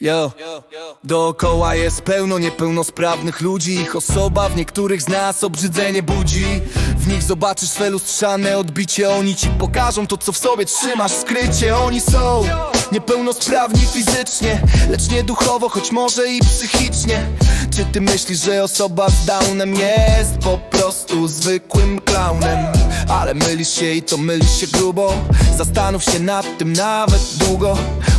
Yo. Dookoła jest pełno niepełnosprawnych ludzi. Ich osoba w niektórych z nas obrzydzenie budzi. W nich zobaczysz swe lustrzane odbicie. Oni ci pokażą to co w sobie trzymasz. Skrycie Oni są niepełnosprawni fizycznie Lecz nie duchowo, choć może i psychicznie. Czy ty myślisz, że osoba z downem jest po prostu zwykłym klaunem? Ale mylisz się i to mylisz się grubo. Zastanów się nad tym nawet długo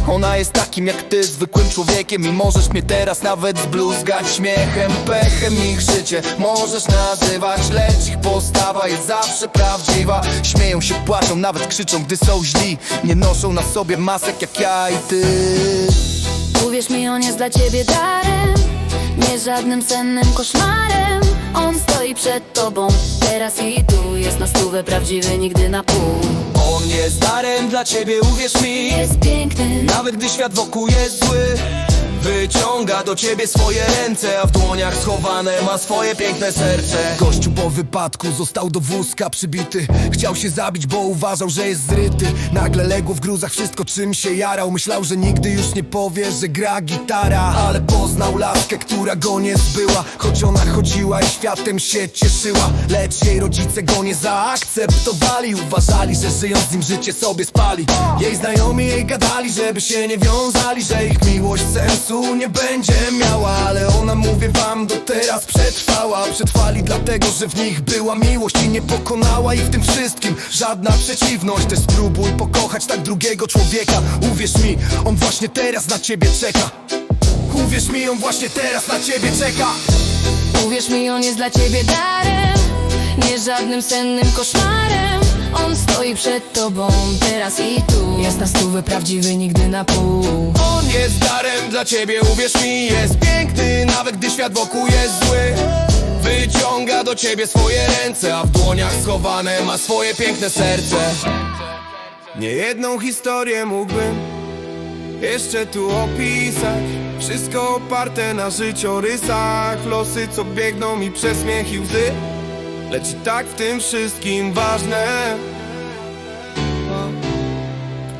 Ona jest takim jak ty, zwykłym człowiekiem I możesz mnie teraz nawet zbluzgać śmiechem Pechem ich życie możesz nazywać Lecz ich postawa jest zawsze prawdziwa Śmieją się, płaczą, nawet krzyczą, gdy są źli Nie noszą na sobie masek jak ja i ty Uwierz mi, on jest dla ciebie darem Nie żadnym sennym koszmarem On stoi przed tobą. Teraz i tu jest na stówę prawdziwy Nigdy na pół. On jest darem dla ciebie, uwierz mi. Jest piękny. Nawet gdy świat wokół jest zły Wyciąga do ciebie swoje ręce A w dłoniach schowane ma swoje piękne serce. Gościu po wypadku został do wózka przybity. Chciał się zabić, bo uważał, że jest zryty. Nagle legło w gruzach wszystko czym się jarał. Myślał, że nigdy już nie powie, że gra gitara. Ale poznał która go nie zbyła Choć ona chodziła i światem się cieszyła. Lecz jej rodzice go nie zaakceptowali. Uważali, że żyjąc z nim życie sobie spali. Jej znajomi jej gadali, żeby się nie wiązali Że ich miłość sensu nie będzie miała. Ale ona, mówię wam, do teraz przetrwała. Przetrwali dlatego, że w nich była miłość I nie pokonała ich w tym wszystkim. Żadna przeciwność Też spróbuj pokochać tak drugiego człowieka. Uwierz mi, on właśnie teraz na ciebie czeka Uwierz mi, on właśnie teraz na ciebie czeka. Uwierz mi, on jest dla ciebie darem Nie żadnym sennym koszmarem. On stoi przed tobą Teraz i tu. Jest na stówę prawdziwy Nigdy na pół. On jest darem dla ciebie, uwierz mi Jest piękny, nawet gdy świat wokół jest zły. Wyciąga do ciebie swoje ręce A w dłoniach schowane ma swoje piękne serce. Niejedną historię mógłbym jeszcze tu opisać. Wszystko oparte na życiorysach. Losy co biegną mi przez śmiech i łzy. Lecz i tak w tym wszystkim ważne.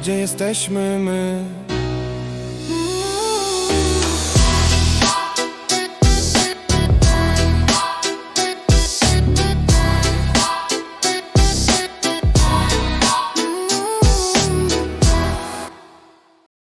Gdzie jesteśmy my